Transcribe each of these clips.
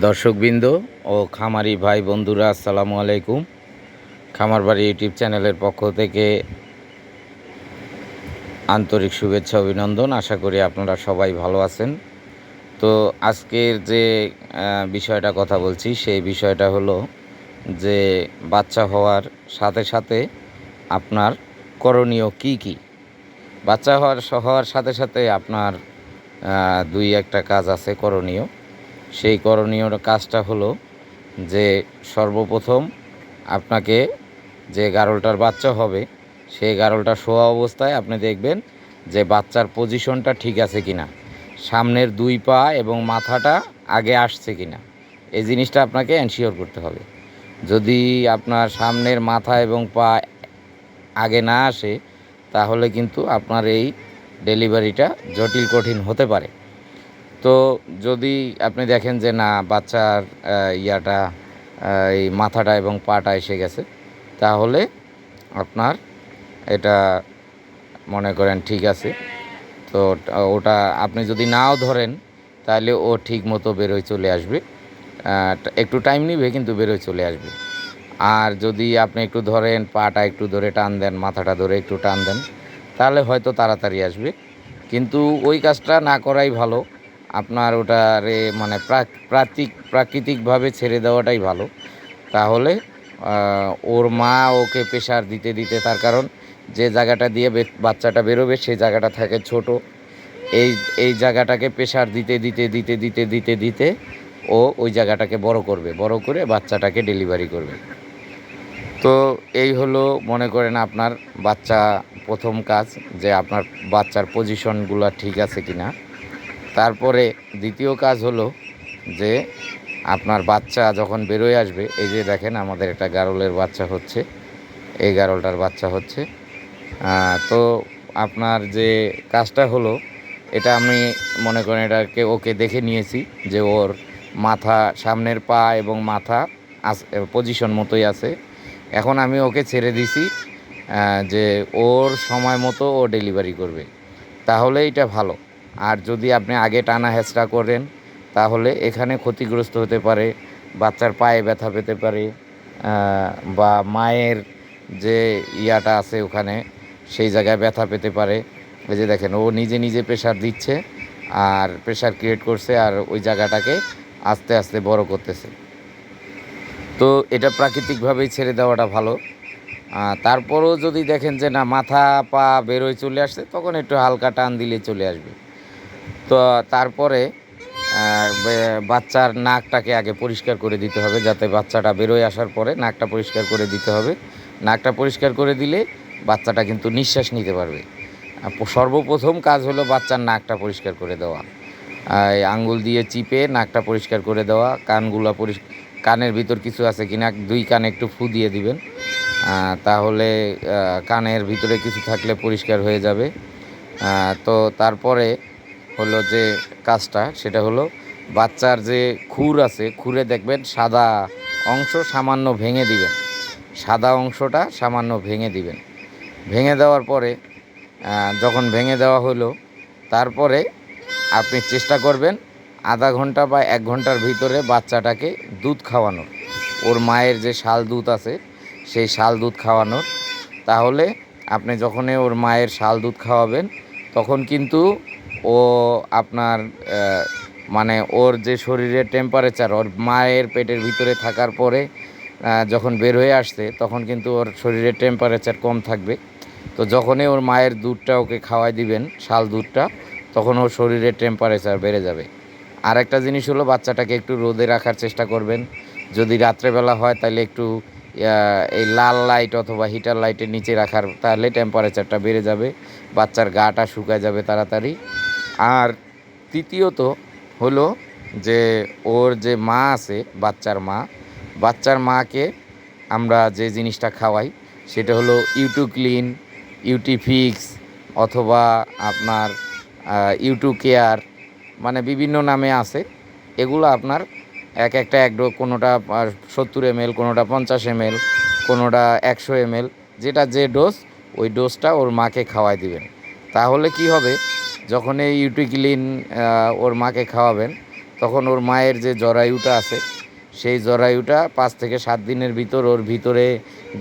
দর্শকবৃন্দ ও খামারি ভাই বন্ধুরা, আসসালামু আলাইকুম। খামার বাড়ি ইউটিউব চ্যানেলের পক্ষ থেকে আন্তরিক শুভেচ্ছা, অভিনন্দন। আশা করি আপনারা সবাই ভালো আছেন। তো আজকের যে বিষয়টা কথা বলছি, সেই বিষয়টা হলো যে, বাচ্চা হওয়ার সাথে সাথে আপনার করণীয় কি কি? বাচ্চা হওয়ার হওয়ার সাথে সাথে আপনার দুই একটা কাজ আছে করণীয়। সেই করণীয় কাজটা হলো যে সর্বপ্রথম আপনাকে যে গারলটার বাচ্চা হবে, সেই গারলটা শোয়া অবস্থায় আপনি দেখবেন যে বাচ্চার পজিশনটা ঠিক আছে কিনা, সামনের দুই পা এবং মাথাটা আগে আসছে কিনা। এই জিনিসটা আপনাকে এনশিওর করতে হবে। যদি আপনার সামনের মাথা এবং পা আগে না আসে, তাহলে কিন্তু আপনার এই ডেলিভারিটা জটিল, কঠিন হতে পারে। তো যদি আপনি দেখেন যে না, বাচ্চার ইয়াটা এই মাথাটা এবং পাটা এসে গেছে, তাহলে আপনার এটা মনে করেন ঠিক আছে। তো ওটা- আপনি যদি নাও ধরেন, তাহলে ও ঠিক মতো বেরোয় চলে আসবে। একটু টাইম নিবে কিন্তু বেরোয় চলে আসবে। আর যদি আপনি একটু ধরেন, পাটা একটু ধরে টান দেন, মাথাটা ধরে একটু টান দেন, তাহলে হয়তো তাড়াতাড়ি আসবে। কিন্তু ওই কাজটা না করাই ভালো। আপনার ওটারে মানে প্রাক- প্রাকৃতিক প্রাকৃতিকভাবে ছেড়ে দেওয়াটাই ভালো। তাহলে ওর মা ওকে প্রেশার দিতে দিতে তার কারণ যে জায়গাটা দিয়ে বাচ্চাটা বেরোবে সেই জায়গাটা থাকে ছোট। এই এই জায়গাটাকে প্রেশার দিতে দিতে দিতে দিতে দিতে দিতে ও ওই জায়গাটাকে বড় করবে, বড় করে বাচ্চাটাকে ডেলিভারি করবে। তো এই হলো মনে করেন আপনার বাচ্চা প্রথম কাজ যে আপনার বাচ্চার পজিশনগুলো ঠিক আছে কিনা। তারপরে দ্বিতীয় কাজ হলো যে আপনার বাচ্চা যখন বেরোয় আসবে, এই যে দেখেন আমাদের একটা গারলের বাচ্চা হচ্ছে, এই গারলটার বাচ্চা হচ্ছে। তো আপনার যে কাজটা হলো, এটা আমি মনে করেন এটাকে ওকে দেখে নিয়েছি যে ওর মাথা সামনের পা এবং মাথা পজিশন মতোই আছে। এখন আমি ওকে ছেড়ে দিছি যে ওর সময় মতো ও ডেলিভারি করবে। তাহলে এটা ভালো। আর যদি আপনি আগে টানা হেঁচড়া করেন, তাহলে এখানে ক্ষতিগ্রস্ত হতে পারে, বাচ্চার পায়ে ব্যথা পেতে পারে বা মায়ের যে ইয়াটা আছে ওখানে, সেই জায়গায় ব্যথা পেতে পারে। এই যে দেখেন, ও নিজে নিজে প্রেশার দিচ্ছে আর প্রেশার ক্রিয়েট করছে আর ওই জায়গাটাকে আস্তে আস্তে বড় করতেছে। তো এটা প্রাকৃতিকভাবেই ছেড়ে দেওয়াটা ভালো। তারপরেও যদি দেখেন যে না, মাথা পা বেরোয় চলে আসছে, তখন একটু হালকা টান দিলে চলে আসবে। তো তারপরে বাচ্চার নাকটাকে আগে পরিষ্কার করে দিতে হবে যাতে বাচ্চাটা বেরোয় আসার পরে নাকটা পরিষ্কার করে দিতে হবে। নাকটা পরিষ্কার করে দিলে বাচ্চাটা কিন্তু নিঃশ্বাস নিতে পারবে। সর্বপ্রথম কাজ হলো বাচ্চার নাকটা পরিষ্কার করে দেওয়া। আঙ্গুল দিয়ে চিপে নাকটা পরিষ্কার করে দেওয়া। কানগুলো পরিষ্কার কানের ভিতর কিছু আছে কি না দুই কানে একটু ফু দিয়ে দিবেন। তাহলে কানের ভিতরে কিছু থাকলে পরিষ্কার হয়ে যাবে। তো তারপরে হলো যে কাজটা, সেটা হলো বাচ্চার যে খুর আছে, খুরে দেখবেন সাদা অংশ সামান্য ভেঙে দিবেন। সাদা অংশটা সামান্য ভেঙে দিবেন। ভেঙে দেওয়ার পরে যখন ভেঙে দেওয়া হলো, তারপরে আপনি চেষ্টা করবেন আধা ঘণ্টা বা এক ঘণ্টার ভিতরে বাচ্চাটাকে দুধ খাওয়ানোর। ওর মায়ের যে শাল দুধ আছে, সেই শাল দুধ খাওয়ানোর। তাহলে আপনি যখনই ওর মায়ের শাল দুধ খাওয়াবেন, তখন কিন্তু ও আপনার মানে ওর যে শরীরের টেম্পারেচার ওর মায়ের পেটের ভিতরে থাকার পরে যখন বের হয়ে আসছে, তখন কিন্তু ওর শরীরের টেম্পারেচার কম থাকবে। তো যখনই ওর মায়ের দুধটা ওকে খাওয়াই দিবেন, শাল দুধটা, তখন ওর শরীরের টেম্পারেচার বেড়ে যাবে। আর একটা জিনিস হলো, বাচ্চাটাকে একটু রোদে রাখার চেষ্টা করবেন। যদি রাত্রেবেলা হয়, তাহলে একটু এই লাল লাইট অথবা হিটার লাইটের নিচে রাখার, তাহলে টেম্পারেচারটা বেড়ে যাবে। বাচ্চার গাটা শুকায় যাবে তাড়াতাড়ি। আর তৃতীয়ত হলো যে ওর যে মা আছে, বাচ্চার মা, বাচ্চার মাকে আমরা যে জিনিসটা খাওয়াই সেটা হলো ইউটু ক্লিন ইউটি ফিক্স অথবা আপনার ইউটু কেয়ার মানে বিভিন্ন নামে আছে। এগুলো আপনার এক একটা এক কোনোটা সত্তর এম কোনোটা পঞ্চাশ এম কোনোটা একশো এম যেটা যে ডোজ, ওই ডোজটা ওর মাকে খাওয়াই দিবেন। তাহলে কি হবে? যখন এই ইউটিক্লিন ওর মাকে খাওয়াবেন, তখন ওর মায়ের যে জরায়ুটা আছে, সেই জরায়ুটা পাঁচ থেকে সাত দিনের ভিতর ওর ভিতরে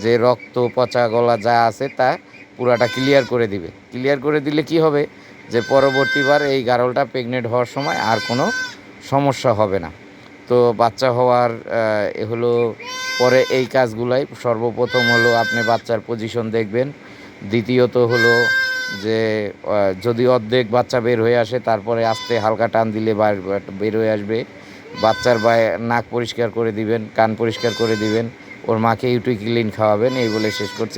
যে রক্ত, পচা গলা যা আছে তা পুরাটা ক্লিয়ার করে দিবে। ক্লিয়ার করে দিলে কি হবে? যে পরবর্তীবার এই গারলটা প্রেগনেন্ট হওয়ার সময় আর কোনো সমস্যা হবে না। তো বাচ্চা হওয়ার এ হলো পরে এই কাজগুলাই সর্বপ্রথম হলো আপনি বাচ্চার পজিশন দেখবেন। দ্বিতীয়ত হলো যে যদি অর্ধেক বাচ্চা বের হয়ে আসে, তারপরে আস্তে হালকা টান দিলে বের হয়ে আসবে। বাচ্চার বায়ে নাক পরিষ্কার করে দিবেন, কান পরিষ্কার করে দিবেন, ওর মাকে ইউটি ক্লিন খাওয়াবেন, এই বলে শেষ করছি।